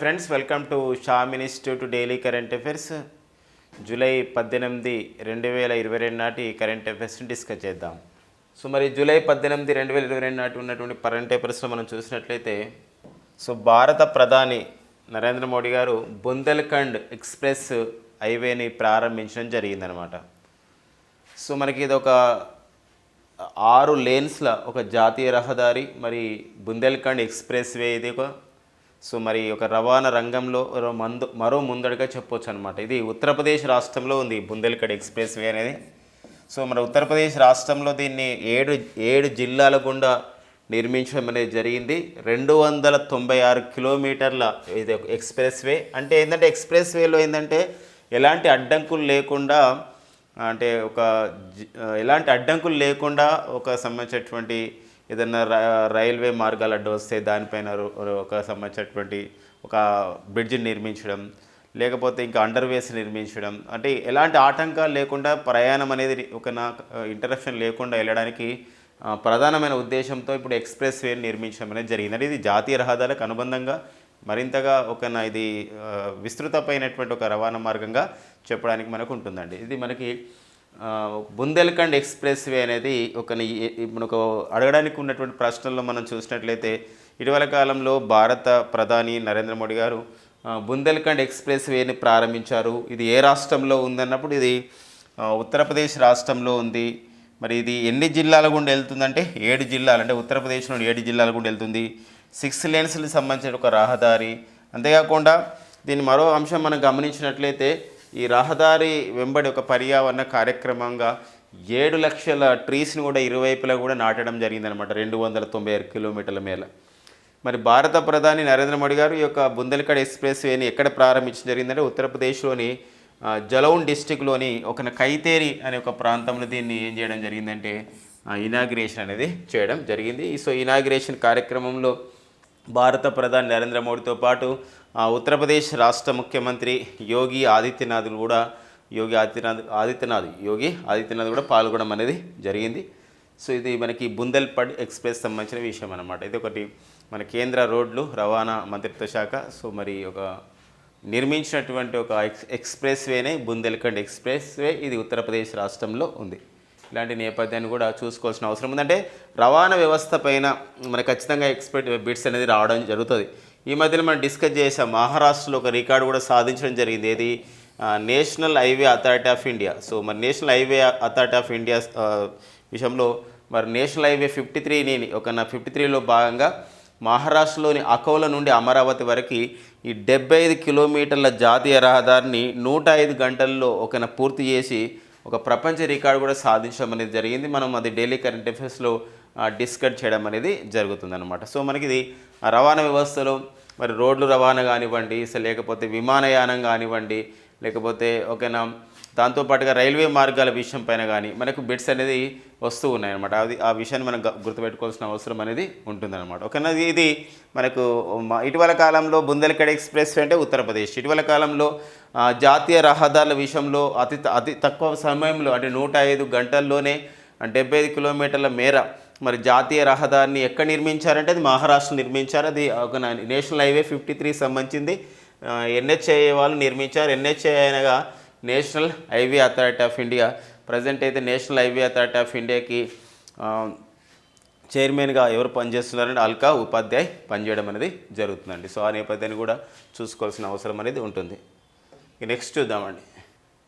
Friends welcome to Sham institute daily current affairs July పద్దెనిమిది రెండు వేల ఇరవై రెండు నాటి కరెంట్ అఫైర్స్ని డిస్కస్ చేద్దాం. సో మరి జూలై పద్దెనిమిది రెండు వేల ఇరవై రెండు నాటి ఉన్నటువంటి కరెంట్ అఫైర్స్లో మనం చూసినట్లయితే సో భారత ప్రధాని నరేంద్ర మోడీ గారు బుందెల్ఖండ్ ఎక్స్ప్రెస్ హైవేని ప్రారంభించడం జరిగిందనమాట సో మనకి ఇది ఒక ఆరు లేన్స్ల ఒక జాతీయ రహదారి మరి బుందేల్ఖండ్ ఎక్స్ప్రెస్ వే ఇది ఒక సో మరి ఒక రవాణా రంగంలో మందు మరో ముందడుగా చెప్పొచ్చు అనమాట ఇది ఉత్తరప్రదేశ్ రాష్ట్రంలో ఉంది బుందేల్ఖండ్ ఎక్స్ప్రెస్ వే అనేది. సో మన ఉత్తరప్రదేశ్ రాష్ట్రంలో దీన్ని ఏడు ఏడు జిల్లాల గుండా నిర్మించడం అనేది జరిగింది. రెండు వందల తొంభై ఆరు కిలోమీటర్ల ఇది ఎక్స్ప్రెస్ వే. అంటే ఏంటంటే ఎక్స్ప్రెస్ వేలో ఏంటంటే ఎలాంటి అడ్డంకులు లేకుండా అంటే ఒక జి- ఎలాంటి అడ్డంకులు లేకుండా ఒక సంబంధించినటువంటి ఏదైనా రైల్వే మార్గాలు అడ్డు వస్తే దానిపైన రో- ఒక సంబంధించినటువంటి ఒక బ్రిడ్జిని నిర్మించడం లేకపోతే ఇంకా అండర్వేస్ నిర్మించడం అంటే ఎలాంటి ఆటంకాలు లేకుండా ప్రయాణం అనేది ఒక నా ఇంటరప్షన్ లేకుండా వెళ్ళడానికి ప్రధానమైన ఉద్దేశంతో ఇప్పుడు ఎక్స్ప్రెస్ వే నిర్మించడం అనేది జరిగింది. అంటే ఇది జాతీయ రహదారులకు అనుబంధంగా మరింతగా ఒక నా ఇది విస్తృతమైనటువంటి ఒక రవాణా మార్గంగా చెప్పడానికి మనకు ఉంటుందండి. ఇది మనకి బుందేల్ఖండ్ ఎక్స్ప్రెస్ వే అనేది ఒక మనకు అడగడానికి ఉన్నటువంటి ప్రశ్నల్లో మనం చూసినట్లయితే ఇటీవల కాలంలో భారత ప్రధాని నరేంద్ర మోడీ గారు బుందేల్ఖండ్ ఎక్స్ప్రెస్ వేని ప్రారంభించారు. ఇది ఏ రాష్ట్రంలో ఉందన్నప్పుడు ఇది ఉత్తరప్రదేశ్ రాష్ట్రంలో ఉంది. మరి ఇది ఎన్ని జిల్లాల గుండా వెళ్తుందంటే ఏడు జిల్లాలు అంటే ఉత్తరప్రదేశ్లోని ఏడు జిల్లాల గుండా వెళ్తుంది. సిక్స్ లేన్స్కి సంబంధించిన ఒక రహదారి. అంతేకాకుండా దీని మరో అంశం మనం గమనించినట్లయితే ఈ రహదారి వెంబడి ఒక పర్యావరణ కార్యక్రమంగా ఏడు లక్షల ట్రీస్ని కూడా ఇరువైపులా కూడా నాటడం జరిగిందనమాట రెండు వందల తొంభై ఆరు కిలోమీటర్ల మేర మరి భారత ప్రధాని నరేంద్ర మోడీ గారు ఈ యొక్క బుందెల్ఖండ్ ఎక్స్ప్రెస్ వేని ఎక్కడ ప్రారంభించడం జరిగిందంటే ఉత్తరప్రదేశ్లోని జలౌన్ డిస్టిక్లోని ఒక కైతేరి అనే ఒక ప్రాంతంలో దీన్ని ఏం చేయడం జరిగిందంటే ఇనాగ్రేషన్ అనేది చేయడం జరిగింది. సో ఇనాగ్రేషన్ కార్యక్రమంలో భారత ప్రధాని నరేంద్ర మోడీతో పాటు ఆ, ఉత్తరప్రదేశ్ రాష్ట్ర ముఖ్యమంత్రి యోగి ఆదిత్యనాథ్ కూడా యోగి ఆదిత్యనాథ్ ఆదిత్యనాథ్ యోగి ఆదిత్యనాథ్ కూడా పాల్గొనడం అనేది జరిగింది. సో ఇది మనకి బుందెల్పడ్ ఎక్స్ప్రెస్ సంబంధించిన విషయం అనమాట ఇది ఒకటి మన కేంద్ర రోడ్లు రవాణా మంత్రిత్వ శాఖ. సో మరి ఒక నిర్మించినటువంటి ఒక ఎక్స్ ఎక్స్ప్రెస్ వేనే బుందెల్ఖండ్ ఎక్స్ప్రెస్ వే ఇది ఉత్తరప్రదేశ్ రాష్ట్రంలో ఉంది. ఇలాంటి నేపథ్యాన్ని కూడా చూసుకోవాల్సిన అవసరం ఉందంటే రవాణా వ్యవస్థ పైన మన ఖచ్చితంగా ఎక్స్పెక్ట్ బిట్స్ అనేది రావడం జరుగుతుంది. ఈ మధ్యన మనం డిస్కస్ చేసాం మహారాష్ట్రలో ఒక రికార్డు కూడా సాధించడం జరిగింది. ఏది? National highway authority of India so మరి national highway authority of India విషయంలో మరి నేషనల్ హైవే ఫిఫ్టీ త్రీని ఒక నా ఫిఫ్టీ త్రీలో భాగంగా మహారాష్ట్రలోని అకోల నుండి అమరావతి వరకు ఈ డెబ్బై ఐదు కిలోమీటర్ల జాతీయ రహదారిని నూట ఐదు గంటల్లో ఒక పూర్తి చేసి ఒక ప్రపంచ రికార్డు కూడా సాధించడం అనేది జరిగింది. మనం అది డైలీ కరెంట్ అఫేర్స్లో డిస్కస్ చేయడం అనేది జరుగుతుందన్నమాట. సో మనకి ఇది రవాణా వ్యవస్థలో మరి రోడ్లు రవాణా కానివ్వండి సో లేకపోతే విమానయానం కానివ్వండి లేకపోతే ఓకేనా దాంతోపాటుగా రైల్వే మార్గాల విషయం పైన కానీ మనకు బిట్స్ అనేది వస్తూ ఉన్నాయన్నమాట. అది ఆ విషయాన్ని మనం గుర్తుపెట్టుకోవాల్సిన అవసరం అనేది ఉంటుందన్నమాట. ఓకేనా ఇది- ఇది మనకు ఇటీవల కాలంలో బుందెల్ఖండ్ ఎక్స్ప్రెస్ అంటే ఉత్తరప్రదేశ్. ఇటీవల కాలంలో జాతీయ రహదారుల విషయంలో అతి త- అతి తక్కువ సమయంలో అంటే నూట ఐదు గంటల్లోనే డెబ్బై ఐదు కిలోమీటర్ల మేర మరి జాతీయ రహదారిని ఎక్కడ నిర్మించారంటే అది మహారాష్ట్ర నిర్మించారు. అది ఒక నేషనల్ హైవే ఫిఫ్టీ త్రీ సంబంధించింది. ఎన్హెచ్ఐ వాళ్ళు నిర్మించారు. ఎన్హెచ్ఐ అనగా national highway authority of India. Present అయితే నేషనల్ హైవే అథారిటీ ఆఫ్ ఇండియాకి చైర్మన్గా ఎవరు పనిచేస్తున్నారంటే అల్కా ఉపాధ్యాయ్ పనిచేయడం అనేది జరుగుతుందండి. సో ఆ నేపథ్యాన్ని కూడా చూసుకోవాల్సిన అవసరం అనేది ఉంటుంది. నెక్స్ట్ చూద్దామండి.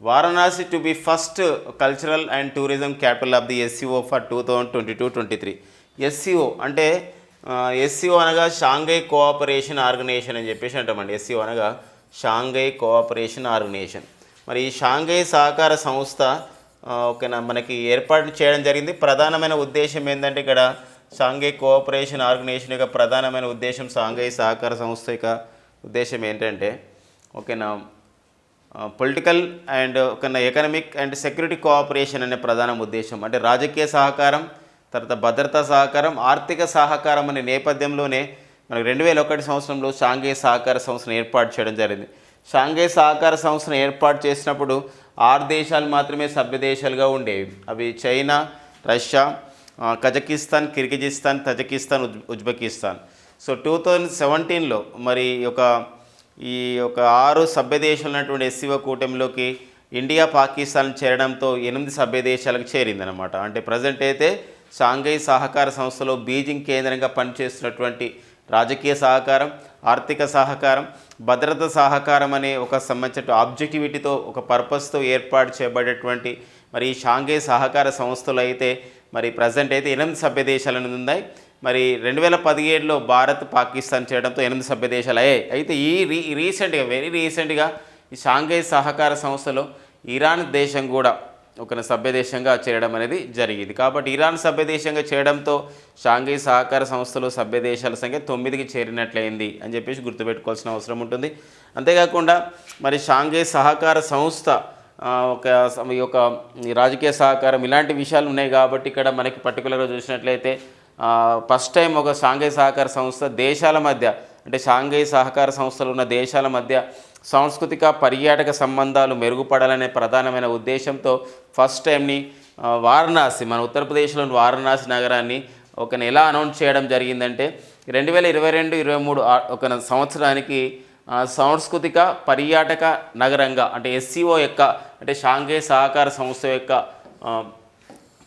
Varanasi to be first cultural and tourism capital of the SCO for two thousand twenty two twenty three SCO అంటే ఎస్సీఓ అనగా షాంఘై కోఆపరేషన్ ఆర్గనైజేషన్ అని చెప్పేసి అంటామండి. ఎస్సీఓ అనగా షాంఘై కోఆపరేషన్ ఆర్గనైజేషన్ మరి ఈ షాంఘై సహకార సంస్థ ఓకేనా మనకి ఏర్పాటు చేయడం జరిగింది. ప్రధానమైన ఉద్దేశం ఏంటంటే ఇక్కడ షాంఘై కోఆపరేషన్ ఆర్గనైజేషన్ యొక్క ప్రధానమైన ఉద్దేశం షాంఘై సహకార సంస్థ యొక్క ఉద్దేశం ఏంటంటే ఓకేనా పొలిటికల్ అండ్ ఒక ఎకనమిక్ అండ్ సెక్యూరిటీ కోఆపరేషన్ అనే ప్రధాన ఉద్దేశం. అంటే రాజకీయ సహకారం తర్వాత భద్రతా సహకారం ఆర్థిక సహకారం అనే నేపథ్యంలోనే మనకు రెండు వేల ఒకటి సంవత్సరంలో షాంఘై సహకార సంస్థను ఏర్పాటు చేయడం జరిగింది. షాంఘై సహకార సంస్థను ఏర్పాటు చేసినప్పుడు ఆరు దేశాలు మాత్రమే సభ్య దేశాలుగా ఉండేవి. అవి China Russia Kazakhstan Kyrgyzstan Tajikistan uz Uzbekistan. So two thousand సెవెంటీన్లో మరి ఒక ఈ యొక్క ఒక ఆరు సభ్య దేశాలు ఉన్నటువంటి ఎస్సీఓ కూటమిలోకి ఇండియా పాకిస్తాన్ చేరడంతో ఎనిమిది సభ్య దేశాలకు చేరిందనమాట అంటే ప్రజెంట్ అయితే షాంఘై సహకార సంస్థలో బీజింగ్ కేంద్రంగా పనిచేస్తున్నటువంటి రాజకీయ సహకారం ఆర్థిక సహకారం భద్రత సహకారం అనే ఒక సంబంధించిన ఆబ్జెక్టివిటీతో ఒక పర్పస్తో ఏర్పాటు చేయబడేటువంటి మరి ఈ షాంఘై సహకార సంస్థలు అయితే మరి ప్రజెంట్ అయితే ఎనిమిది సభ్య దేశాలను ఉన్నాయి. మరి రెండు వేల పదిహేడులో భారత్ పాకిస్తాన్ చేయడంతో ఎనిమిది సభ్య దేశాలు అయ్యాయి అయితే ఈ రీ రీసెంట్గా వెరీ రీసెంట్గా ఈ షాంఘై సహకార సంస్థలో ఇరాన్ దేశం కూడా ఒక సభ్య దేశంగా చేరడం అనేది జరిగింది. కాబట్టి ఇరాన్ సభ్య దేశంగా చేయడంతో షాంఘై సహకార సంస్థలో సభ్య దేశాల సంఖ్య తొమ్మిదికి చేరినట్లయింది అని చెప్పేసి గుర్తుపెట్టుకోవాల్సిన అవసరం ఉంటుంది. అంతేకాకుండా మరి షాంఘై సహకార సంస్థ ఒక ఈ యొక్క రాజకీయ సహకారం ఇలాంటి విషయాలు ఉన్నాయి కాబట్టి ఇక్కడ మనకి పర్టికులర్గా చూసినట్లయితే ఫస్ట్ టైం ఒక షాంఘై సహకార సంస్థ దేశాల మధ్య అంటే షాంఘై సహకార సంస్థలు ఉన్న దేశాల మధ్య సాంస్కృతిక పర్యాటక సంబంధాలు మెరుగుపడాలనే ప్రధానమైన ఉద్దేశంతో ఫస్ట్ టైంని వారణాసి మన ఉత్తరప్రదేశ్లోని వారణాసి నగరాన్ని ఒక ఎలా అనౌన్స్ చేయడం జరిగిందంటే రెండు వేల ఇరవై రెండు ఇరవై మూడు ఒక సంవత్సరానికి సాంస్కృతిక పర్యాటక నగరంగా అంటే ఎస్సీఓ యొక్క అంటే షాంఘై సహకార సంస్థ యొక్క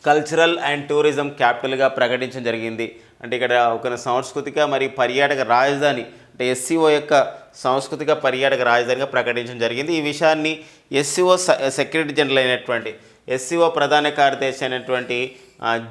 కల్చరల్ అండ్ టూరిజం క్యాపిటల్గా ప్రకటించడం జరిగింది. అంటే ఇక్కడ ఒక సాంస్కృతిక మరియు పర్యాటక రాజధాని అంటే ఎస్సీఓ యొక్క సాంస్కృతిక పర్యాటక రాజధానిగా ప్రకటించడం జరిగింది. ఈ విషయాన్ని ఎస్సీఓ సెక్రటరీ జనరల్ అయినటువంటి ఎస్సీఓ ప్రధాన కార్యదర్శి అయినటువంటి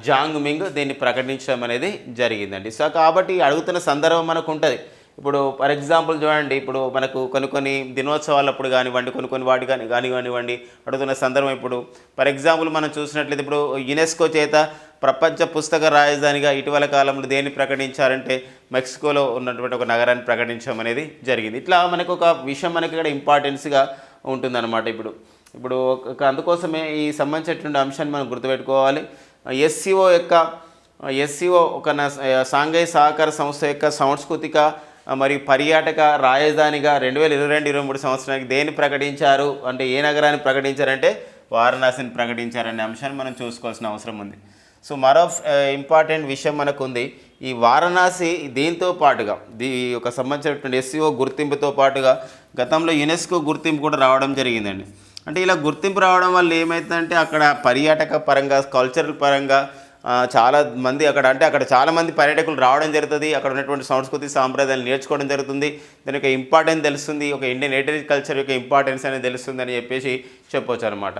జాంగ్ మింగ్ దీన్ని ప్రకటించడం అనేది జరిగిందండి. సో కాబట్టి అడుగుతున్న సందర్భం మనకు ఉంటుంది. ఇప్పుడు ఫర్ ఎగ్జాంపుల్ చూడండి ఇప్పుడు మనకు కొన్ని కొన్ని దినోత్సవాలప్పుడు కానివ్వండి కొన్ని కొన్ని వాటి కానీ కానివ్వండి అడుగుతున్న సందర్భం ఇప్పుడు ఫర్ ఎగ్జాంపుల్ మనం చూసినట్లయితే ఇప్పుడు యునెస్కో చేత ప్రపంచ పుస్తక రాజధానిగా ఇటీవల కాలంలో దేన్ని ప్రకటించారంటే మెక్సికోలో ఉన్నటువంటి ఒక నగరాన్ని ప్రకటించడం అనేది జరిగింది. ఇట్లా మనకు ఒక విషయం మనకి ఇక్కడ ఇంపార్టెన్స్గా ఉంటుందన్నమాట ఇప్పుడు. ఇప్పుడు ఒక అందుకోసమే ఈ సంబంధించినటువంటి అంశాన్ని మనం గుర్తుపెట్టుకోవాలి. ఎస్సీఓ యొక్క ఎస్సీఓ ఒక సాంఘిక సహకార సంస్థ యొక్క సాంస్కృతిక మరి పర్యాటక రాజధానిగా రెండు వేల ఇరవై రెండు ఇరవై మూడు సంవత్సరానికి దేన్ని ప్రకటించారు? అంటే ఏ నగరాన్ని ప్రకటించారంటే వారణాసిని ప్రకటించారనే అంశాన్ని మనం చూసుకోవాల్సిన అవసరం ఉంది. సో మరో ఇంపార్టెంట్ విషయం మనకు ఉంది ఈ వారణాసి దీంతో పాటుగా దీ యొక్క సంబంధించినటువంటి ఎస్సీఓ గుర్తింపుతో పాటుగా గతంలో యునెస్కో గుర్తింపు కూడా రావడం జరిగిందండి. అంటే ఇలా గుర్తింపు రావడం వల్ల ఏమవుతుందంటే అక్కడ పర్యాటక పరంగా కల్చరల్ పరంగా చాలా మంది అక్కడ అంటే అక్కడ చాలా మంది పర్యాటకులు రావడం జరుగుతుంది. అక్కడ ఉన్నటువంటి సంస్కృతి సాంప్రదాయాలు నేర్చుకోవడం జరుగుతుంది. దాని యొక్క ఇంపార్టెన్స్ తెలుస్తుంది. ఒక ఇండియన్ హెరిటేజ్ కల్చర్ యొక్క ఇంపార్టెన్స్ అనేది తెలుస్తుంది అని చెప్పేసి చెప్పొచ్చు అనమాట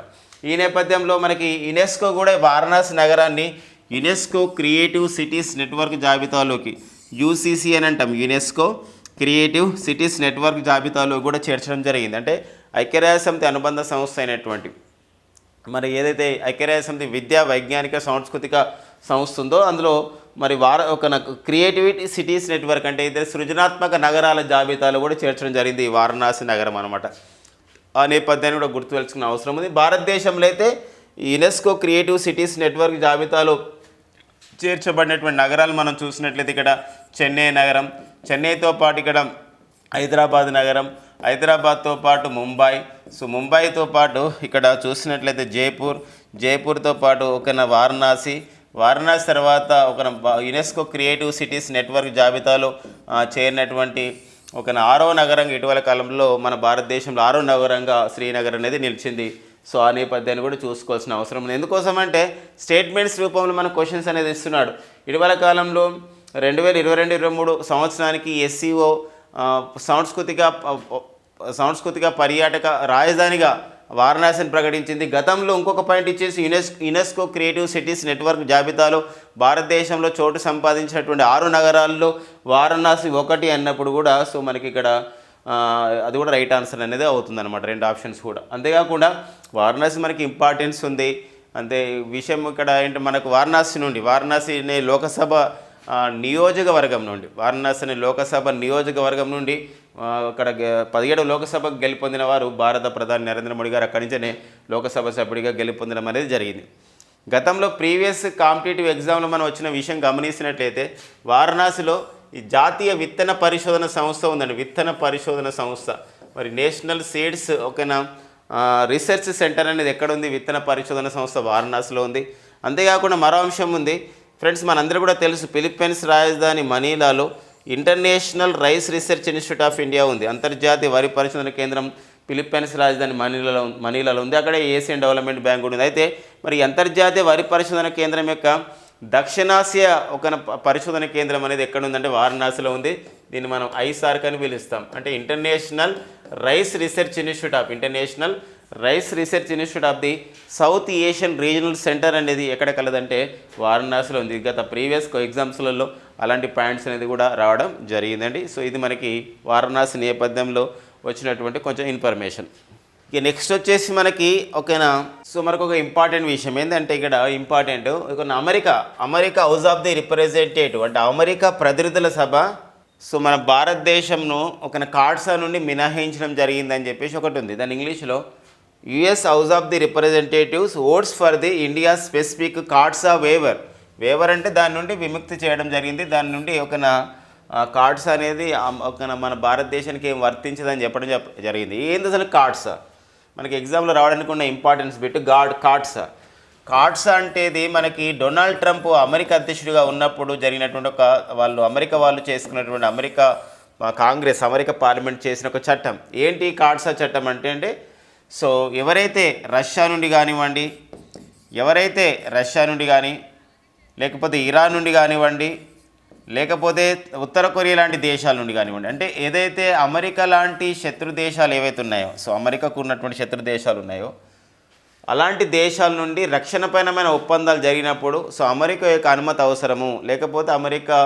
ఈ నేపథ్యంలో మనకి యునెస్కో కూడా వారణాసి నగరాన్ని యునెస్కో క్రియేటివ్ సిటీస్ నెట్వర్క్ జాబితాలోకి యూసీసీ అని అంటాం. యునెస్కో క్రియేటివ్ సిటీస్ నెట్వర్క్ జాబితాలో కూడా చేర్చడం జరిగింది. అంటే ఐక్యరాజ్య సమితి అనుబంధ సంస్థ అయినటువంటి మరి ఏదైతే ఐక్యరాజ్య సమితి విద్యా వైజ్ఞానిక సాంస్కృతిక సంస్థ ఉందో అందులో మరి వార ఒక నాకు క్రియేటివిటీ సిటీస్ నెట్వర్క్ అంటే ఇద్దరు సృజనాత్మక నగరాల జాబితాలో కూడా చేర్చడం జరిగింది ఈ వారణాసి నగరం అనమాట ఆ నేపథ్యాన్ని కూడా గుర్తుపెట్టుకునే అవసరం ఉంది. భారతదేశంలో అయితే యునెస్కో క్రియేటివ్ సిటీస్ నెట్వర్క్ జాబితాలో చేర్చబడినటువంటి నగరాలు మనం చూసినట్లయితే ఇక్కడ చెన్నై నగరం చెన్నైతో పాటు ఇక్కడ హైదరాబాద్ నగరం హైదరాబాద్తో పాటు ముంబై సో ముంబైతో పాటు ఇక్కడ చూసినట్లయితే జైపూర్ జైపూర్తో పాటు ఒక వారణాసి వారణాసి తర్వాత ఒక యునెస్కో క్రియేటివ్ సిటీస్ నెట్వర్క్ జాబితాలో చేరినటువంటి ఒక ఆరో నగరంగా ఇటీవల కాలంలో మన భారతదేశంలో ఆరో నగరంగా శ్రీనగర్ అనేది నిలిచింది. సో ఆ నేపథ్యాన్ని కూడా చూసుకోవాల్సిన అవసరం ఉంది. ఎందుకోసం అంటే స్టేట్మెంట్స్ రూపంలో మన క్వశ్చన్స్ అనేది ఇస్తున్నాడు. ఇటీవల కాలంలో రెండు వేల ఇరవై రెండు ఇరవై మూడు సంవత్సరానికి ఎస్సీఓ సాంస్కృతిక సాంస్కృతిక పర్యాటక రాజధానిగా వారణాసిని ప్రకటించింది. గతంలో ఇంకొక పాయింట్ ఇచ్చేసి యునెస్ యునెస్కో క్రియేటివ్ సిటీస్ నెట్వర్క్ జాబితాలో భారతదేశంలో చోటు సంపాదించినటువంటి ఆరు నగరాల్లో వారణాసి ఒకటి అన్నప్పుడు కూడా సో మనకి ఇక్కడ అది కూడా రైట్ ఆన్సర్ అనేది అవుతుందన్నమాట. రెండు ఆప్షన్స్ కూడా. అంతేకాకుండా వారణాసి మనకి ఇంపార్టెన్స్ ఉంది. అంతే విషయం ఇక్కడ ఏంటి మనకు వారణాసి నుండి వారణాసి అనే లోకసభ నియోజకవర్గం నుండి వారణాసి లోకసభ నియోజకవర్గం నుండి అక్కడ పదిహేడు లోకసభకు గెలుపొందిన వారు భారత ప్రధాని నరేంద్ర మోడీ గారు అక్కడి నుంచే లోకసభ సభ్యుడిగా గెలుపొందడం అనేది జరిగింది. గతంలో ప్రీవియస్ కాంపిటేటివ్ ఎగ్జామ్లో మనం వచ్చిన విషయం గమనించినట్లయితే వారణాసిలో ఈ జాతీయ విత్తన పరిశోధన సంస్థ ఉందండి. విత్తన పరిశోధన సంస్థ. మరి నేషనల్ సీడ్స్ ఒకనా రీసెర్చ్ సెంటర్ అనేది ఎక్కడ ఉంది? విత్తన పరిశోధన సంస్థ వారణాసిలో ఉంది. అంతేకాకుండా మరో అంశం ఉంది. ఫ్రెండ్స్ మనందరూ కూడా తెలుసు ఫిలిప్పైన్స్ రాజధాని మనీలాలో international rice research institute of India ఉంది. అంతర్జాతీయ వరి పరిశోధన కేంద్రం ఫిలిప్పైన్స్ రాజధాని మనీలలో మనీలలో ఉంది. అక్కడ ఏషియన్ డెవలప్మెంట్ బ్యాంక్ ఉంది. అయితే మరి అంతర్జాతీయ వరి పరిశోధన కేంద్రం యొక్క దక్షిణాసియా ఒక ప- పరిశోధన కేంద్రం అనేది ఎక్కడ ఉందంటే వారణాసిలో ఉంది. దీన్ని మనం ఐసార్క్ అని పిలుస్తాం. అంటే international rice research institute of international rice research institute of the South Asian regional centre అనేది ఎక్కడ కలదంటే వారణాసిలో ఉంది. గత ప్రీవియస్ ఎగ్జామ్స్లలో అలాంటి పాయింట్స్ అనేది కూడా రావడం జరిగిందండి. సో ఇది మనకి వారణాసి నేపథ్యంలో వచ్చినటువంటి కొంచెం ఇన్ఫర్మేషన్. ఇక నెక్స్ట్ వచ్చేసి మనకి ఓకేనా? సో మనకు ఒక ఇంపార్టెంట్ విషయం ఏంటంటే ఇక్కడ important America America house of the representative అంటే అమెరికా ప్రతినిధుల సభ. సో మన భారతదేశంను ఒక కార్డ్సా నుండి మినహాయించడం జరిగిందని చెప్పేసి ఒకటి ఉంది. దాని ఇంగ్లీష్లో US house of the representatives votes for the India specific CAATSA waiver. Waiver అంటే దాని నుండి విముక్తి చేయడం జరిగింది. దాని నుండి ఒక కార్డ్స్ అనేది ఒక మన భారతదేశానికి ఏం వర్తించదని చెప్పడం జరిగింది. ఏంది అసలు కార్డ్స్? మనకి ఎగ్జామ్లో రావడానికి ఉన్న importance bit God cards. Cards అంటేది మనకి డొనాల్డ్ ట్రంప్ అమెరికా అధ్యక్షుడిగా ఉన్నప్పుడు జరిగినటువంటి ఒక వాళ్ళు అమెరికా వాళ్ళు చేసుకున్నటువంటి అమెరికా కాంగ్రెస్ అమెరికా పార్లమెంట్ చేసిన ఒక చట్టం. ఏంటి కార్డ్సా చట్టం అంటే అంటే సో ఎవరైతే రష్యా నుండి కానివ్వండి ఎవరైతే రష్యా నుండి కానీ లేకపోతే ఇరాన్ నుండి కానివ్వండి లేకపోతే ఉత్తర కొరియా లాంటి దేశాల నుండి కానివ్వండి అంటే ఏదైతే అమెరికా లాంటి శత్రు దేశాలు ఏవైతే ఉన్నాయో సో అమెరికాకు ఉన్నటువంటి శత్రు దేశాలు ఉన్నాయో అలాంటి దేశాల నుండి రక్షణపరమైన ఒప్పందాలు జరిగినప్పుడు సో అమెరికా యొక్క అనుమతి అవసరము లేకపోతే అమెరికా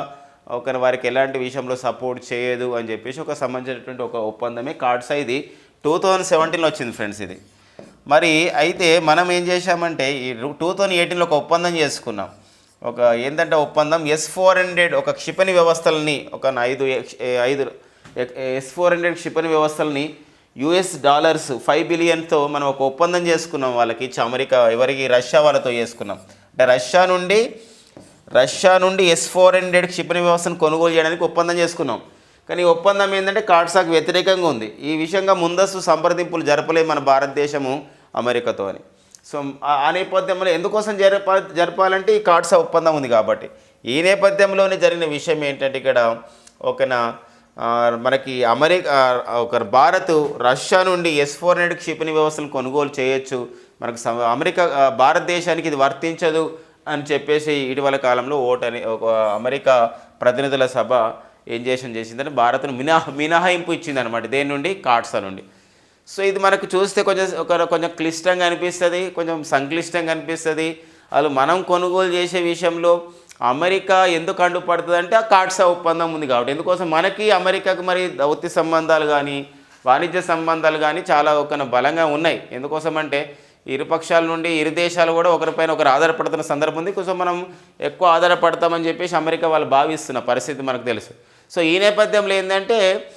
ఒక వారికి ఎలాంటి విషయంలో సపోర్ట్ చేయదు అని చెప్పేసి ఒక సంబంధించినటువంటి ఒక ఒప్పందమే కార్డ్స్ ఇది టూ థౌజండ్ సెవెంటీన్లో వచ్చింది ఫ్రెండ్స్ ఇది. మరి అయితే మనం ఏం చేశామంటే ఈ టూ థౌజండ్ ఎయిటీన్లో ఒక ఒప్పందం చేసుకున్నాం. ఒక ఏంటంటే ఒప్పందం ఎస్ ఫోర్ హండ్రెడ్ ఒక క్షిపణి వ్యవస్థలని ఒక ఐదు ఎక్స్- ఐదు ఎస్ ఫోర్ హండ్రెడ్ క్షిపణి వ్యవస్థలని యుఎస్ డాలర్స్ ఫైవ్ బిలియన్తో మనం ఒక ఒప్పందం చేసుకున్నాం వాళ్ళకి. ఇచ్చి అమెరికా ఎవరికి? రష్యా వాళ్ళతో చేసుకున్నాం. అంటే రష్యా నుండి రష్యా నుండి ఎస్ ఫోర్ హండ్రెడ్ క్షిపణి వ్యవస్థను కొనుగోలు చేయడానికి ఒప్పందం చేసుకున్నాం. కానీ ఒప్పందం ఏంటంటే కాట్సాకు వ్యతిరేకంగా ఉంది. ఈ విషయంగా ముందస్తు సంప్రదింపులు జరపలేదు మన భారతదేశము అమెరికాతో అని. సో ఆ- నేపథ్యంలో ఎందుకోసం జరప జరపాలంటే ఈ కాట్సా ఒప్పందం ఉంది కాబట్టి. ఈ నేపథ్యంలోనే జరిగిన విషయం ఏంటంటే ఇక్కడ ఒకనా మనకి అమెరికా ఒక భారత్ రష్యా నుండి ఎస్ ఫోర్ హండ్రెడ్ క్షిపణి వ్యవస్థలు కొనుగోలు చేయొచ్చు. మనకు అమెరికా భారతదేశానికి ఇది వర్తించదు అని చెప్పేసి ఇటీవల కాలంలో ఓటని ఒక అమెరికా ప్రతినిధుల సభ ఏం చేసిన చేసిందంటే భారత్ను మినహా మినహాయింపు ఇచ్చింది అనమాట దేని నుండి? కాట్సా నుండి. సో ఇది మనకు చూస్తే కొంచెం ఒక కొంచెం క్లిష్టంగా అనిపిస్తుంది కొంచెం సంక్లిష్టంగా అనిపిస్తుంది. వాళ్ళు మనం కొనుగోలు చేసే విషయంలో అమెరికా ఎందుకు అడ్డుపడుతుంది అంటే ఆ కాట్సా ఒప్పందం ఉంది కాబట్టి. ఎందుకోసం? మనకి అమెరికాకు మరి దౌత్య సంబంధాలు కానీ వాణిజ్య సంబంధాలు కానీ చాలా ఒక బలంగా ఉన్నాయి. ఎందుకోసం అంటే ఇరు పక్షాల నుండి ఇరు దేశాలు కూడా ఒకరిపైన ఒకరు ఆధారపడుతున్న సందర్భం ఉంది. కొంచెం మనం ఎక్కువ ఆధారపడతామని చెప్పేసి అమెరికా వాళ్ళు భావిస్తున్న పరిస్థితి మనకు తెలుసు. సో ఈ నేపథ్యంలో ఏంటంటే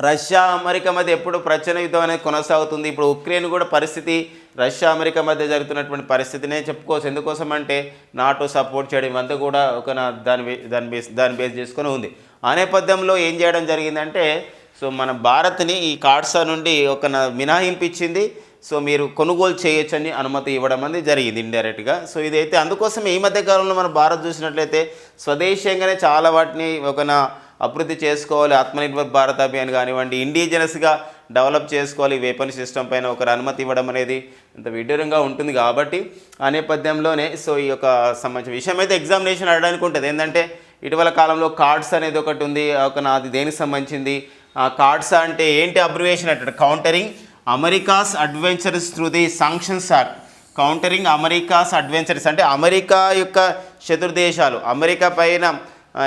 రష్యా అమెరికా మధ్య ఎప్పుడు ప్రచన యుద్ధం అనేది కొనసాగుతుంది. ఇప్పుడు ఉక్రెయిన్ కూడా పరిస్థితి రష్యా అమెరికా మధ్య జరుగుతున్నటువంటి పరిస్థితినే చెప్పుకోవచ్చు. ఎందుకోసం అంటే నాటో సపోర్ట్ చేయడం ఇవంతా కూడా ఒక నా- దాని దాని బేస్ దాన్ని బేస్ చేసుకొని ఉంది. ఆ నేపథ్యంలో ఏం చేయడం జరిగిందంటే సో మన భారత్ని ఈ కార్డ్సా నుండి ఒక నా- మినహాయింపు ఇచ్చింది. సో మీరు కొనుగోలు చేయొచ్చని అనుమతి ఇవ్వడం అనేది జరిగింది ఇండైరెక్ట్గా సో ఇదైతే అందుకోసం ఈ మధ్య కాలంలో మన భారత్ చూసినట్లయితే స్వదేశీయంగానే చాలా వాటిని ఒక అభివృద్ధి చేసుకోవాలి ఆత్మనిర్భర్ భారత్ అభియాన్ కానివ్వండి ఇండిజినస్గా డెవలప్ చేసుకోవాలి వేపన్ సిస్టమ్ పైన ఒకరు అనుమతి ఇవ్వడం అనేది ఇంత విడ్డూరంగా ఉంటుంది కాబట్టి ఆ నేపథ్యంలోనే సో ఈ యొక్క సంబంధించిన విషయం అయితే ఎగ్జామినేషన్ అడగడానికి ఉంటుంది. ఏంటంటే ఇటీవల కాలంలో కార్డ్స్ అనేది ఒకటి ఉంది ఒక నా- అది దేనికి సంబంధించింది? ఆ కార్డ్స్ అంటే ఏంటి? అబ్రివేషన్ అంటే countering America's adventures through the sanctions or countering America's adventures. అంటే అమెరికా యొక్క శత్రు దేశాలు అమెరికా పైన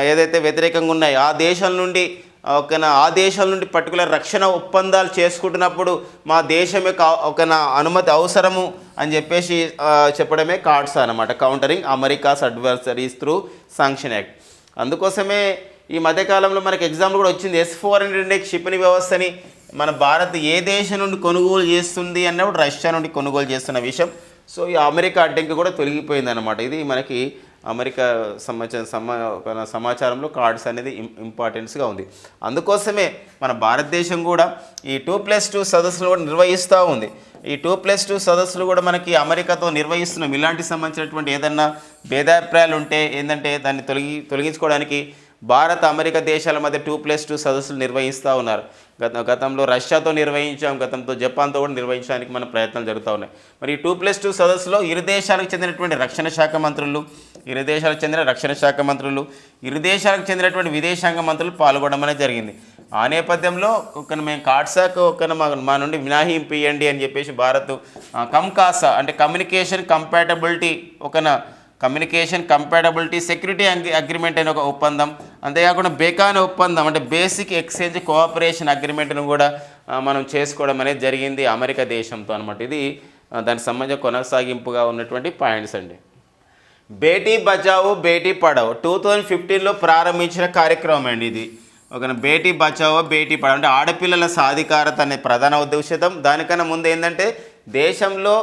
ఏదైతే వ్యతిరేకంగా ఉన్నాయో ఆ దేశాల నుండి ఒక నా- ఆ దేశాల నుండి పర్టికులర్ రక్షణ ఒప్పందాలు చేసుకుంటున్నప్పుడు మా దేశం యొక్క ఒక నా అనుమతి అవసరము అని చెప్పేసి చెప్పడమే కార్డ్స్ అనమాట countering America's adversaries through sanction act అందుకోసమే ఈ మధ్యకాలంలో మనకి ఎగ్జాంపుల్ కూడా వచ్చింది. ఎస్ ఫోర్ హండ్రెడ్ క్షిపణి వ్యవస్థని మన భారత్ ఏ దేశం నుండి కొనుగోలు చేస్తుంది అన్నప్పుడు రష్యా నుండి కొనుగోలు చేస్తున్న విషయం. సో ఈ అమెరికా అడ్డంకి కూడా తొలగిపోయింది అనమాట ఇది మనకి అమెరికా సమాచార సమా సమాచారంలో కార్డ్స్ అనేది ఇంపార్టెన్స్గా ఉంది. అందుకోసమే మన భారతదేశం కూడా ఈ టూ ప్లస్ టూ సదస్సులు కూడా నిర్వహిస్తూ ఉంది. ఈ టూ ప్లస్ టూ సదస్సులు కూడా మనకి అమెరికాతో నిర్వహిస్తున్నాం. ఇలాంటి సంబంధించినటువంటి ఏదన్నా భేదాభిప్రాయాలు ఉంటే ఏంటంటే దాన్ని తొలగి తొలగించుకోవడానికి భారత్ అమెరికా దేశాల మధ్య టూ ప్లస్ టూ సదస్సులు నిర్వహిస్తూ ఉన్నారు. గత గతంలో రష్యాతో నిర్వహించాం గతంతో జపాన్తో కూడా నిర్వహించడానికి మన ప్రయత్నాలు జరుగుతూ ఉన్నాయి. మరి ఈ టూ ప్లస్ టూ సదస్సులో ఇరు దేశాలకు చెందినటువంటి రక్షణ శాఖ మంత్రులు ఇరు దేశాలకు చెందిన రక్షణ శాఖ మంత్రులు ఇరు దేశాలకు చెందినటువంటి విదేశాంగ మంత్రులు పాల్గొనడం అనేది జరిగింది. ఆ నేపథ్యంలో ఒక మేము కాట్సాక్ ఒక మా నుండి మినహాయింపు ఇవ్వండి అని చెప్పేసి భారత్ కంకాసా అంటే కమ్యూనికేషన్ కంపాటబిలిటీ ఒకన కమ్యూనికేషన్ కంపాటబిలిటీ సెక్యూరిటీ అగ్రిమెంట్ అనే ఒక ఒప్పందం. అంతేకాకుండా బేకాన్ ఒప్పందం అంటే బేసిక్ ఎక్స్చేంజ్ కోఆపరేషన్ అగ్రిమెంట్ను కూడా మనం చేసుకోవడం అనేది జరిగింది అమెరికా దేశంతో అనమాట ఇది దానికి సంబంధించిన కొనసాగింపుగా ఉన్నటువంటి పాయింట్స్ అండి. బేటీ బచావో బేటీ పడావో టూ థౌజండ్ ఫిఫ్టీన్లో ప్రారంభించిన కార్యక్రమం అండి ఇది. ఒక బేటీ బచావో బేటీ పడావో అంటే ఆడపిల్లల సాధికారత అనే ప్రధాన ఉద్దేశం. దానికన్నా ముందు ఏంటంటే దేశంలో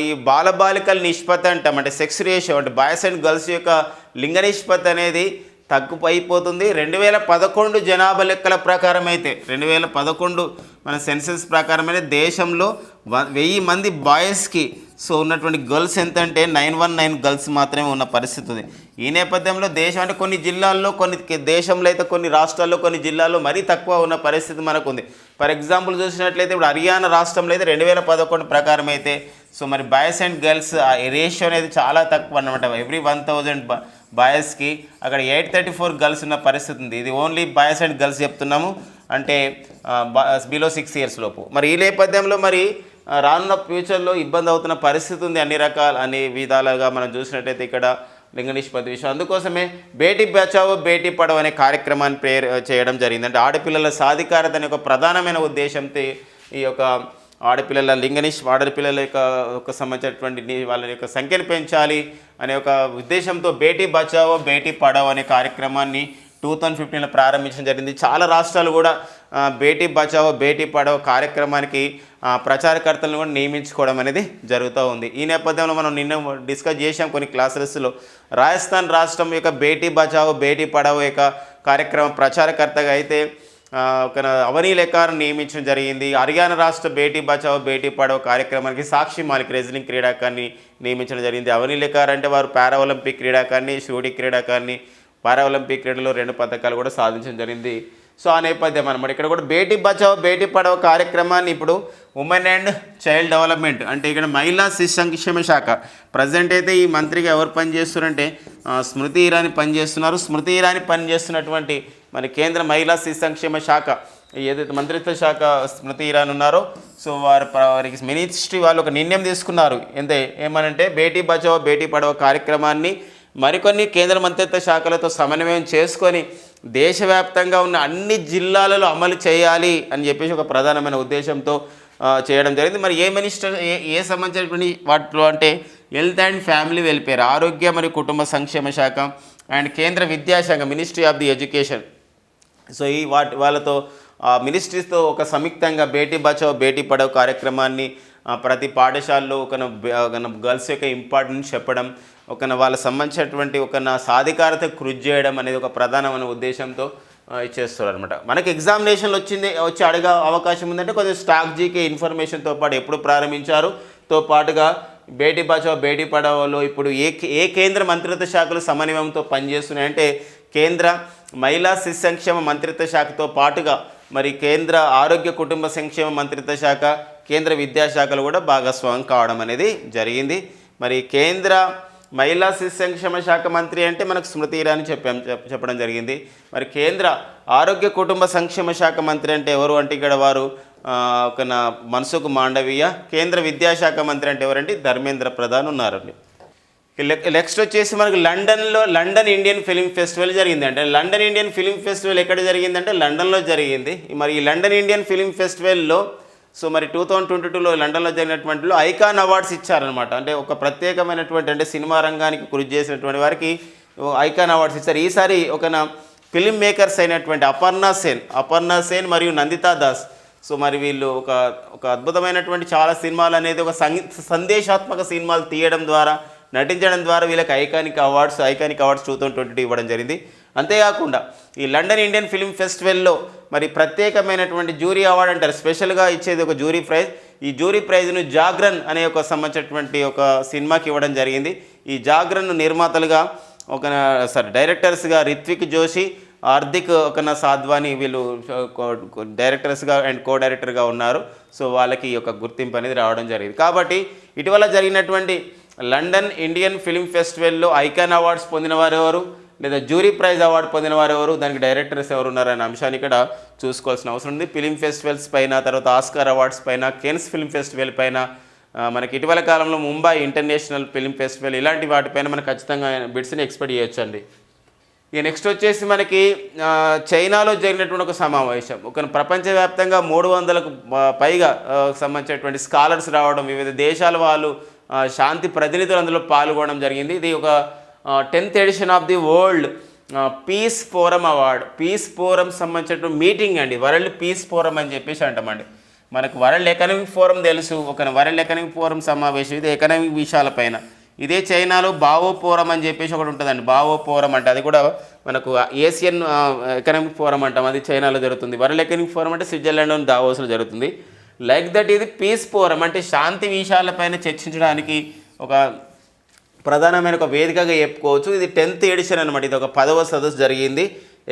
ఈ బాలబాలికల నిష్పత్తి అంటాం అంటే సెక్స్ రేషియో అంటే బాయ్స్ అండ్ గర్ల్స్ యొక్క లింగ నిష్పత్తి అనేది తగ్గిపోయిపోతుంది రెండు వేల పదకొండు జనాభా లెక్కల ప్రకారం అయితే రెండు వేల పదకొండు మన సెన్సెస్ ప్రకారమైన దేశంలో వ- వెయ్యి మంది బాయ్స్కి సో ఉన్నటువంటి గర్ల్స్ ఎంత అంటే నైన్ వన్ నైన్ గర్ల్స్ మాత్రమే ఉన్న పరిస్థితి ఉంది. ఈ నేపథ్యంలో దేశం అంటే కొన్ని జిల్లాల్లో కొన్ని దేశంలో అయితే కొన్ని రాష్ట్రాల్లో కొన్ని జిల్లాల్లో మరీ తక్కువ ఉన్న పరిస్థితి మనకు ఉంది ఫర్ ఎగ్జాంపుల్ చూసినట్లయితే ఇప్పుడు హర్యానా రాష్ట్రంలో అయితే రెండు వేల పదకొండు ప్రకారం అయితే సో మరి బాయ్స్ అండ్ గర్ల్స్ ఆ రేషియో అనేది చాలా తక్కువ అనమాట ఎవ్రీ వన్ థౌజండ్ బాయ్స్కి అక్కడ ఎయిట్ థర్టీ ఫోర్ గర్ల్స్ ఉన్న పరిస్థితి ఉంది. ఇది ఓన్లీ బాయ్స్ అండ్ గర్ల్స్ చెప్తున్నాము. అంటే బిలో సిక్స్ ఇయర్స్ లోపు. మరి ఈ నేపథ్యంలో మరి రానున్న ఫ్యూచర్లో ఇబ్బంది అవుతున్న పరిస్థితి ఉంది. అన్ని రకాల అన్ని విధాలుగా మనం చూసినట్టయితే ఇక్కడ లింగ నిష్పత్తి విషయం అందుకోసమే బేటీ బచావో బేటీ పడవ అనే కార్యక్రమాన్ని ప్రేర చేయడం జరిగింది. అంటే ఆడపిల్లల సాధికారత అనే ఒక ప్రధానమైన ఉద్దేశంతో ఈ యొక్క ఆడపిల్లల లింగనిష్ ఆడపిల్లల యొక్క ఒక సంబంధించినటువంటి వాళ్ళ యొక్క సంఖ్యను పెంచాలి అనే ఒక ఉద్దేశంతో బేటీ బచావో బేటీ పడావో అనే కార్యక్రమాన్ని టూ థౌజండ్ ఫిఫ్టీన్లో ప్రారంభించడం జరిగింది. చాలా రాష్ట్రాలు కూడా బేటీ బచావో బేటీ పడావో కార్యక్రమానికి ప్రచారకర్తలను కూడా నియమించుకోవడం అనేది జరుగుతూ ఉంది. ఈ నేపథ్యంలో మనం నిన్న డిస్కస్ చేసాం కొన్ని క్లాసెస్లో. రాజస్థాన్ రాష్ట్రం యొక్క బేటీ బచావో బేటీ పడావో యొక్క కార్యక్రమం ప్రచారకర్తగా అయితే ఒక అవనీ లెక్కాలను నియమించడం జరిగింది. హర్యానా రాష్ట్ర బేటీ బచావో బేటీ పడావో కార్యక్రమానికి సాక్షి మాలిక్ రెజ్లింగ్ క్రీడాకారిని నియమించడం జరిగింది. అవనీ లెక్కార్ అంటే వారు పారా ఒలింపిక్ క్రీడాకారిని షూటింగ్ క్రీడాకారిని పారా ఒలింపిక్ క్రీడలో రెండు పథకాలు కూడా సాధించడం జరిగింది. సో ఆ నేపథ్యం అనమాట ఇక్కడ కూడా బేటీ బచావో బేటీ పడావో కార్యక్రమాన్ని ఇప్పుడు ఉమెన్ అండ్ చైల్డ్ డెవలప్మెంట్ అంటే ఇక్కడ మహిళా శిశు సంక్షేమ శాఖ ప్రజెంట్ అయితే ఈ మంత్రిగా ఎవరు పనిచేస్తున్నారంటే స్మృతి ఇరానీ పనిచేస్తున్నారు. స్మృతి ఇరానీ పనిచేస్తున్నటువంటి మరి కేంద్ర మహిళా శిశు సంక్షేమ శాఖ ఏదైతే మంత్రిత్వ శాఖ స్మృతి ఇరాన్ ఉన్నారో సో వారి వారికి మినిస్ట్రీ వాళ్ళు ఒక నిర్ణయం తీసుకున్నారు. ఎంతే ఏమనంటే బేటీ బచావో బేటీ పడవ కార్యక్రమాన్ని మరికొన్ని కేంద్ర మంత్రిత్వ శాఖలతో సమన్వయం చేసుకొని దేశవ్యాప్తంగా ఉన్న అన్ని జిల్లాలలో అమలు చేయాలి అని చెప్పేసి ఒక ప్రధానమైన ఉద్దేశంతో చేయడం జరిగింది. మరి ఏ మినిస్టర్ ఏ ఏ సంబంధించినటువంటి వాటిలో అంటే హెల్త్ అండ్ ఫ్యామిలీ వెల్ఫేర్ ఆరోగ్య మరియు కుటుంబ సంక్షేమ శాఖ అండ్ కేంద్ర విద్యాశాఖ ministry of the education. So ఈ వాటి వాళ్ళతో ఆ మినిస్ట్రీస్తో ఒక సంయుక్తంగా బేటీ బచావో బేటీ పడావో కార్యక్రమాన్ని ప్రతి పాఠశాలలో ఒక గర్ల్స్ యొక్క ఇంపార్టెన్స్ చెప్పడం ఒక వాళ్ళకి సంబంధించినటువంటి ఒక నా సాధికారత కృషి చేయడం అనేది ఒక ప్రధానమైన ఉద్దేశంతో చేస్తారు అనమాట మనకి ఎగ్జామినేషన్లు వచ్చింది వచ్చి అడగా అవకాశం ఉందంటే కొంచెం స్టాక్ జీకే ఇన్ఫర్మేషన్తో పాటు ఎప్పుడు ప్రారంభించారు తో పాటుగా బేటీ బచావో బేటీ పడావోలో ఇప్పుడు ఏ ఏ కేంద్ర మంత్రిత్వ శాఖలు సమన్వయంతో పనిచేస్తున్నాయంటే కేంద్ర మహిళా శిశు సంక్షేమ మంత్రిత్వ శాఖతో పాటుగా మరి కేంద్ర ఆరోగ్య కుటుంబ సంక్షేమ మంత్రిత్వ శాఖ కేంద్ర విద్యాశాఖలు కూడా భాగస్వామ్యం కావడం అనేది జరిగింది. మరి కేంద్ర మహిళా శిశు సంక్షేమ శాఖ మంత్రి అంటే మనకు స్మృతి ఇరాని చెప్పాం చెప్పడం జరిగింది. మరి కేంద్ర ఆరోగ్య కుటుంబ సంక్షేమ శాఖ మంత్రి అంటే ఎవరు అంటే ఇక్కడ వారు ఒక నా మనసుకు మాండవీయ. కేంద్ర విద్యాశాఖ మంత్రి అంటే ఎవరంటే ధర్మేంద్ర ప్రధాన్ ఉన్నారండి. నెక్స్ట్ వచ్చేసి మనకు లండన్లో లండన్ ఇండియన్ ఫిలిం ఫెస్టివల్ జరిగింది అంటే లండన్ ఇండియన్ ఫిలిం ఫెస్టివల్ ఎక్కడ జరిగిందంటే లండన్లో జరిగింది. మరి ఈ లండన్ ఇండియన్ ఫిలిం ఫెస్టివల్లో సో మరి టూ థౌజండ్ ట్వంటీ టూలో లండన్లో జరిగినటువంటిలో ఐకాన్ అవార్డ్స్ ఇచ్చారనమాట అంటే ఒక ప్రత్యేకమైనటువంటి అంటే సినిమా రంగానికి కృషి చేసినటువంటి వారికి ఐకాన్ అవార్డ్స్ ఇచ్చారు. ఈసారి ఒక ఫిలిం మేకర్స్ అయినటువంటి అపర్ణ సేన్ అపర్ణ సేన్ మరియు నందితా దాస్. సో మరి వీళ్ళు ఒక ఒక అద్భుతమైనటువంటి చాలా సినిమాలు అనేది ఒక సంగీ సందేశాత్మక సినిమాలు తీయడం ద్వారా నటించడం ద్వారా వీళ్ళకి iconic awards iconic awards two thousand twenty two ఇవ్వడం జరిగింది. అంతేకాకుండా ఈ లండన్ ఇండియన్ ఫిల్మ్ ఫెస్టివల్లో మరి ప్రత్యేకమైనటువంటి జ్యూరీ అవార్డు అంటారు. స్పెషల్గా ఇచ్చేది ఒక జూరీ ప్రైజ్. ఈ జూరీ ప్రైజ్ను జాగ్రన్ అనే ఒక సంబంధించినటువంటి ఒక సినిమాకి ఇవ్వడం జరిగింది. ఈ జాగ్రన్ నిర్మాతలుగా ఒక సారీ డైరెక్టర్స్గా రిత్విక్ జోషి హార్దిక్ ఒకన సాధ్వాని వీళ్ళు కో- డైరెక్టర్స్గా అండ్ కో డైరెక్టర్గా ఉన్నారు. సో వాళ్ళకి ఈ యొక్క గుర్తింపు అనేది రావడం జరిగింది. కాబట్టి ఇటీవల జరిగినటువంటి లండన్ ఇండియన్ ఫిల్మ్ ఫెస్టివల్లో ఐకాన్ అవార్డ్స్ పొందిన వారు ఎవరు? లేదా జ్యూరీ ప్రైజ్ అవార్డు పొందిన వారు ఎవరు? దానికి డైరెక్టర్స్ ఎవరు ఉన్నారనే అంశాన్ని ఇక్కడ చూసుకోవాల్సిన అవసరం ఉంది. ఫిలిం ఫెస్టివల్స్ పైన తర్వాత ఆస్కార్ అవార్డ్స్ పైన కేన్స్ ఫిల్మ్ ఫెస్టివల్ పైన మనకి ఇటీవల కాలంలో ముంబై ఇంటర్నేషనల్ ఫిలిం ఫెస్టివల్ ఇలాంటి వాటిపైన మనం ఖచ్చితంగా బిడ్స్ని ఎక్స్పెక్ట్ చేయొచ్చండి. ఇక నెక్స్ట్ వచ్చేసి మనకి చైనాలో జరిగినటువంటి ఒక సమావేశం. ఒక ప్రపంచవ్యాప్తంగా మూడు వందలకు పైగా సంబంధించినటువంటి స్కాలర్స్ రావడం వివిధ దేశాల వాళ్ళు శాంతి ప్రతినిధులు అందులో పాల్గొనడం జరిగింది. ఇది ఒక tenth edition of the world peace forum award. Peace forum సంబంధించిన మీటింగ్ అండి. వరల్డ్ పీస్ ఫోరం అని చెప్పేసి అంటామండి. మనకు వరల్డ్ ఎకనామిక్ ఫోరం తెలుసు. ఒక వరల్డ్ ఎకనామిక్ ఫోరం సమావేశం. ఇది ఎకనామిక్ విషయాలపైన ఇదే చైనాలో బావో ఫోరం అని చెప్పేసి ఒకటి ఉంటుందండి. బావో ఫోరం అంటే అది కూడా మనకు ఏషియన్ ఎకనామిక్ ఫోరం అంటాం. అది చైనాలో జరుగుతుంది. వరల్డ్ ఎకనామిక్ ఫోరం అంటే స్విట్జర్లాండ్ దావోస్లో జరుగుతుంది. లైక్ దట్ ఇది పీస్ ఫోరం అంటే శాంతి విషయాలపైన చర్చించడానికి ఒక ప్రధానమైన ఒక వేదికగా చెప్పుకోవచ్చు. ఇది టెన్త్ ఎడిషన్ అనమాట ఇది ఒక పదవ సదస్సు జరిగింది.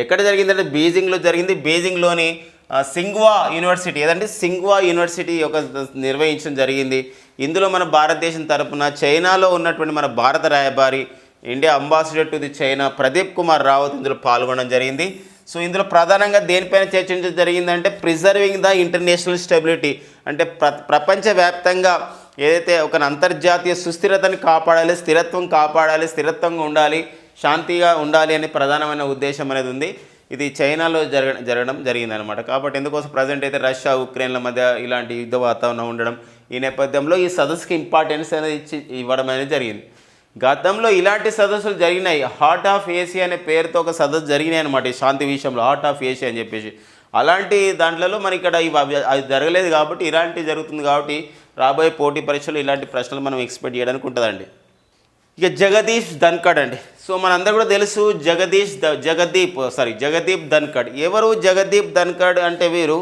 ఎక్కడ జరిగిందంటే బీజింగ్లో జరిగింది. బీజింగ్లోని సింగ్వా యూనివర్సిటీ. ఏదంటే సింగ్వా యూనివర్సిటీ ఒక నిర్వహించడం జరిగింది. ఇందులో మన భారతదేశం తరపున చైనాలో ఉన్నటువంటి మన భారత రాయబారి India ambassador to the China Pradeep Kumar Rawat ఇందులో పాల్గొనడం జరిగింది. సో ఇందులో ప్రధానంగా దేనిపైన చర్చించడం జరిగిందంటే ప్రిజర్వింగ్ ద ఇంటర్నేషనల్ స్టెబిలిటీ. అంటే ప్ర ప్రపంచవ్యాప్తంగా ఏదైతే ఒక అంతర్జాతీయ సుస్థిరతని కాపాడాలి స్థిరత్వం కాపాడాలి స్థిరత్వంగా ఉండాలి శాంతిగా ఉండాలి అనే ప్రధానమైన ఉద్దేశం అనేది ఉంది. ఇది చైనాలో జరగ జరగడం జరిగిందనమాట కాబట్టి ఎందుకోసం ప్రజెంట్ అయితే రష్యా ఉక్రెయిన్ల మధ్య ఇలాంటి యుద్ధ వాతావరణం ఉండడం ఈ నేపథ్యంలో ఈ సదస్సుకి ఇంపార్టెన్స్ అనేది ఇచ్చి ఇవ్వడం అనేది జరిగింది. గతంలో ఇలాంటి సదస్సులు జరిగినాయి. హార్ట్ ఆఫ్ ఏషియా అనే పేరుతో ఒక సదస్సు జరిగినాయి అనమాట ఈ శాంతి విషయంలో. హార్ట్ ఆఫ్ ఏషియా అని చెప్పేసి. అలాంటి దాంట్లలో మన ఇక్కడ ఇవి అది జరగలేదు కాబట్టి ఇలాంటి జరుగుతుంది కాబట్టి రాబోయే పోటీ పరీక్షలు ఇలాంటి ప్రశ్నలు మనం ఎక్స్పెక్ట్ చేయడానికి ఉంటుందండి. ఇక జగదీష్ ధన్కడ్ అండి. సో మనందరూ కూడా తెలుసు జగదీష్ ద జగదీప్ సారీ జగదీప్ ధన్కడ్. ఎవరు జగదీప్ ధన్కడ్ అంటే వీరు?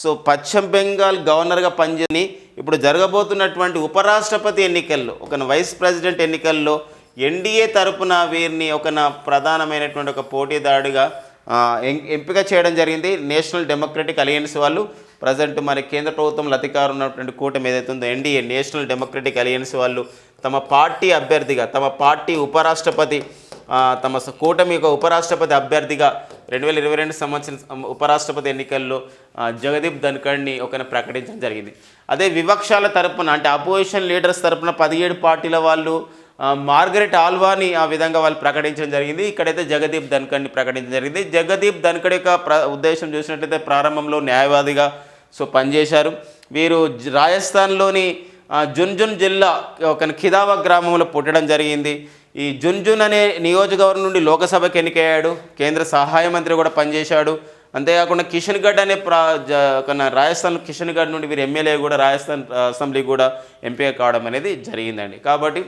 సో పశ్చిమ బెంగాల్ గవర్నర్గా పనిచేసి ఇప్పుడు జరగబోతున్నటువంటి ఉపరాష్ట్రపతి ఎన్నికల్లో ఒక వైస్ ప్రెసిడెంట్ ఎన్నికల్లో ఎన్డీఏ తరపున వీరిని ఒక ప్రధానమైనటువంటి ఒక పోటీదారుడిగా ఎం- ఎంపిక చేయడం జరిగింది. నేషనల్ డెమోక్రటిక్ అలయన్స్ వాళ్ళు. ప్రజెంట్ మన కేంద్ర ప్రభుత్వంలో అధికారం ఉన్నటువంటి కూటమి ఏదైతే ఉందో ఎన్డీఏ నేషనల్ డెమోక్రటిక్ అలయన్స్ వాళ్ళు తమ పార్టీ అభ్యర్థిగా తమ పార్టీ ఉపరాష్ట్రపతి తమ కూటమి యొక్క ఉపరాష్ట్రపతి అభ్యర్థిగా రెండు వేల ఇరవై రెండు సంవత్సరం ఉపరాష్ట్రపతి ఎన్నికల్లో జగదీప్ ధన్కడ్ని ఒకరిని ప్రకటించడం జరిగింది. అదే వివక్షాల తరపున అంటే అపోజిషన్ లీడర్స్ తరపున పదిహేడు పార్టీల వాళ్ళు మార్గరెట్ ఆల్వాని ఆ విధంగా వాళ్ళు ప్రకటించడం జరిగింది. ఇక్కడైతే జగదీప్ ధన్కడ్ని ప్రకటించడం జరిగింది. జగదీప్ ధన్కడ్ యొక్క ప్ర ఉద్దేశం చూసినట్లయితే ప్రారంభంలో న్యాయవాదిగా సో పనిచేశారు. వీరు రాజస్థాన్లోని జున్జున్ జిల్లా ఒక ఖిదావా గ్రామంలో పుట్టడం జరిగింది. ఈ జున్జున్ అనే నియోజకవర్గం నుండి లోకసభకి ఎన్నికయ్యాడు కేంద్ర సహాయ మంత్రి కూడా పనిచేశాడు. అంతేకాకుండా కిషన్గఢ్ అనే ప్రా జ- రాజస్థాన్ కిషన్గఢ్ నుండి వీరు ఎమ్మెల్యే కూడా రాజస్థాన్ అసెంబ్లీ కూడా ఎంపీ కావడం అనేది జరిగిందండి. కాబట్టి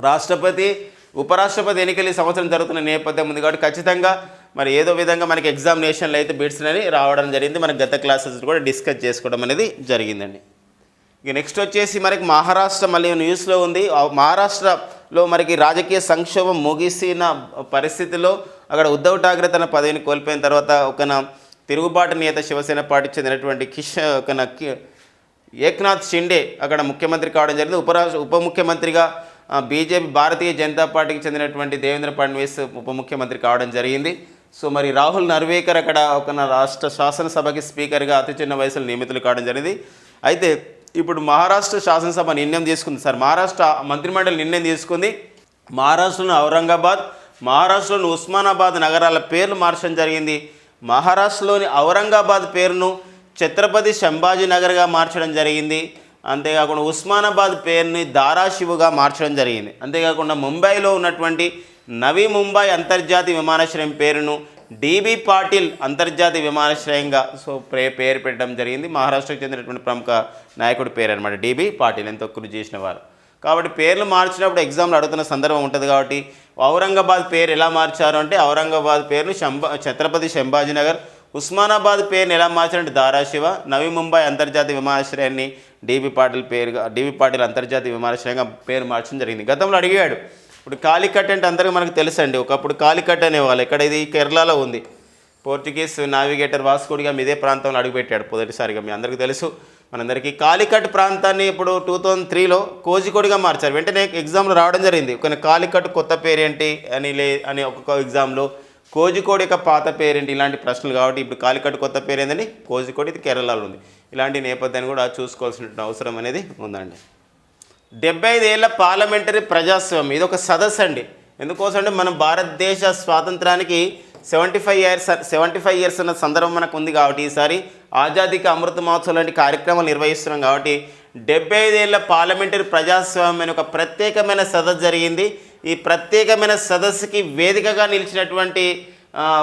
రాష్ట్రపతి ఉపరాష్ట్రపతి ఎన్నికలు ఈ సంవత్సరం జరుగుతున్న నేపథ్యం ఉంది కాబట్టి ఖచ్చితంగా మరి ఏదో విధంగా మనకి ఎగ్జామినేషన్లు అయితే బిట్స్ అని రావడం జరిగింది. మనకి గత క్లాసెస్ కూడా డిస్కస్ చేసుకోవడం అనేది జరిగిందండి. ఇక నెక్స్ట్ వచ్చేసి మనకి మహారాష్ట్ర మళ్ళీ న్యూస్లో ఉంది. మహారాష్ట్రలో మనకి రాజకీయ సంక్షోభం ముగిసిన పరిస్థితిలో అక్కడ ఉద్ధవ్ ఠాక్రే తన పదవిని కోల్పోయిన తర్వాత ఒక తిరుగుబాటు నేత శివసేన పార్టీ చెందినటువంటి కిష్ ఒక ఏక్నాథ్ షిండే అక్కడ ముఖ్యమంత్రి కావడం జరిగింది. ఉపరాష్ట్ర ఉప ముఖ్యమంత్రిగా బీజేపీ భారతీయ జనతా పార్టీకి చెందినటువంటి దేవేంద్ర ఫడ్నవీస్ ఉప ముఖ్యమంత్రి కావడం జరిగింది. సో మరి రాహుల్ నర్వేకర్ అక్కడ ఒక రాష్ట్ర శాసనసభకి స్పీకర్గా అతి చిన్న వయసులో నియమితులు కావడం జరిగింది. అయితే ఇప్పుడు మహారాష్ట్ర శాసనసభ నిర్ణయం తీసుకుంది సార్. మహారాష్ట్ర మంత్రిమండలి నిర్ణయం తీసుకుంది. మహారాష్ట్రను ఔరంగాబాద్ మహారాష్ట్రలోని ఉస్మానాబాద్ నగరాల పేర్లు మార్చడం జరిగింది. మహారాష్ట్రలోని ఔరంగాబాద్ పేరును ఛత్రపతి శంభాజీ నగర్గా మార్చడం జరిగింది. అంతేకాకుండా ఉస్మానాబాద్ పేరుని దారాశివుగా మార్చడం జరిగింది. అంతేకాకుండా ముంబైలో ఉన్నటువంటి నవీ ముంబై అంతర్జాతీయ విమానాశ్రయం పేరును డీబీ పాటిల్ అంతర్జాతీయ విమానాశ్రయంగా సో పే పేరు పెట్టడం జరిగింది. మహారాష్ట్రకు చెందినటువంటి ప్రముఖ నాయకుడి పేరు అనమాట డీబీ పాటిల్ ఎంతో కృషి చేసిన వారు. కాబట్టి పేర్లు మార్చినప్పుడు ఎగ్జామ్లో అడుగుతున్న సందర్భం ఉంటుంది కాబట్టి ఔరంగాబాద్ పేరు ఎలా మార్చారు అంటే ఔరంగాబాద్ పేరును శంభా ఛత్రపతి శంభాజీనగర్ ఉస్మానాబాద్ పేరుని ఎలా మార్చారంటే దారాశివ నవీ ముంబై అంతర్జాతీయ విమానాశ్రయాన్ని డీబీ పాటిల్ పేరుగా డీబీ పాటిల్ అంతర్జాతీయ విమానాశ్రయంగా పేరు మార్చడం జరిగింది. గతంలో అడిగాడు ఇప్పుడు కాలికట్ అంటే అందరికీ మనకు తెలుసండి. ఒకప్పుడు కాలికట్ అనేవాళ్ళు. ఇక్కడ ఇది? కేరళలో ఉంది. పోర్చుగీస్ నావిగేటర్ వాస్కోడిగా ఇదే ప్రాంతంలో అడుగుపెట్టాడు మొదటిసారిగా. మీ అందరికీ తెలుసు. మనందరికీ కాలికట్ ప్రాంతాన్ని ఇప్పుడు టూ థౌజండ్ త్రీలో కోజికోడిగా మార్చారు. వెంటనే ఎగ్జామ్లో రావడం జరిగింది. కానీ కాలికట్ కొత్త పేరేంటి అని లే అని ఒక్కొక్క ఎగ్జామ్లో కోజికోడి యొక్క పాత పేరేంటి? ఇలాంటి ప్రశ్నలు కాబట్టి ఇప్పుడు కాలికట్ కొత్త పేరు ఏందని కోజికోడ్ ఇది కేరళలో ఉంది. ఇలాంటి నేపథ్యాన్ని కూడా చూసుకోవాల్సిన అవసరం అనేది ఉందండి. డెబ్బై ఐదేళ్ళ పార్లమెంటరీ ప్రజాస్వామ్యం. ఇది ఒక సదస్సు అండి. ఎందుకోసం అంటే మన భారతదేశ స్వాతంత్రానికి seventy five years seventy five years అన్న సందర్భం మనకు ఉంది కాబట్టి ఈసారి ఆజాదీకి అమృత మహోత్సవం లాంటి కార్యక్రమాలు నిర్వహిస్తున్నాం కాబట్టి డెబ్బై ఐదేళ్ళ పార్లమెంటరీ ప్రజాస్వామ్యం అనే ఒక ప్రత్యేకమైన సదస్సు జరిగింది. ఈ ప్రత్యేకమైన సదస్సుకి వేదికగా నిలిచినటువంటి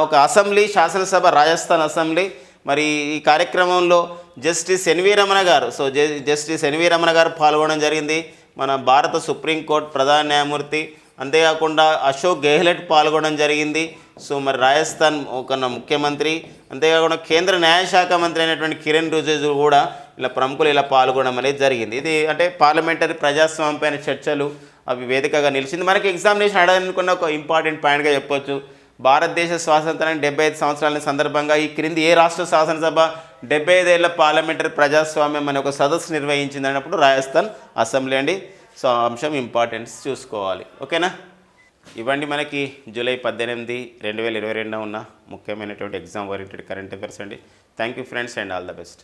ఒక అసెంబ్లీ శాసనసభ రాజస్థాన్ అసెంబ్లీ మరి ఈ కార్యక్రమంలో జస్టిస్ ఎన్వి రమణ గారు సో జ- జస్టిస్ ఎన్వి రమణ గారు పాల్గొనడం జరిగింది. మన భారత సుప్రీంకోర్టు ప్రధాన న్యాయమూర్తి. అంతేకాకుండా అశోక్ గెహ్లెట్ పాల్గొనడం జరిగింది. సో మరి రాజస్థాన్ ఒక ముఖ్యమంత్రి. అంతేకాకుండా కేంద్ర న్యాయశాఖ మంత్రి అయినటువంటి కిరణ్ రిజిజు కూడా ఇలా ప్రముఖులు ఇలా పాల్గొనడం అనేది జరిగింది. ఇది అంటే పార్లమెంటరీ ప్రజాస్వామ్యపైన చర్చలు అవి వేదికగా నిలిచింది. మనకి ఎగ్జామినేషన్ అడగనుకున్న ఒక ఇంపార్టెంట్ పాయింట్గా చెప్పొచ్చు. భారతదేశ స్వాతంత్రానికి డెబ్బై ఐదు సంవత్సరాల సందర్భంగా ఈ క్రింది ఏ రాష్ట్ర శాసనసభ డెబ్బై ఐదేళ్ళ పార్లమెంటరీ ప్రజాస్వామ్యం అనే ఒక సదస్సు నిర్వహించింది అన్నప్పుడు రాజస్థాన్ అసెంబ్లీ అండి. సో అంశం ఇంపార్టెన్స్ చూసుకోవాలి. ఓకేనా? ఇవ్వండి మనకి. జూలై పద్దెనిమిది రెండు వేల ఇరవై రెండున ఉన్న ముఖ్యమైనటువంటి ఎగ్జామ్ ఓరియంటెడ్ కరెంట్ అఫైర్స్ అండి. Thank you friends and all the best.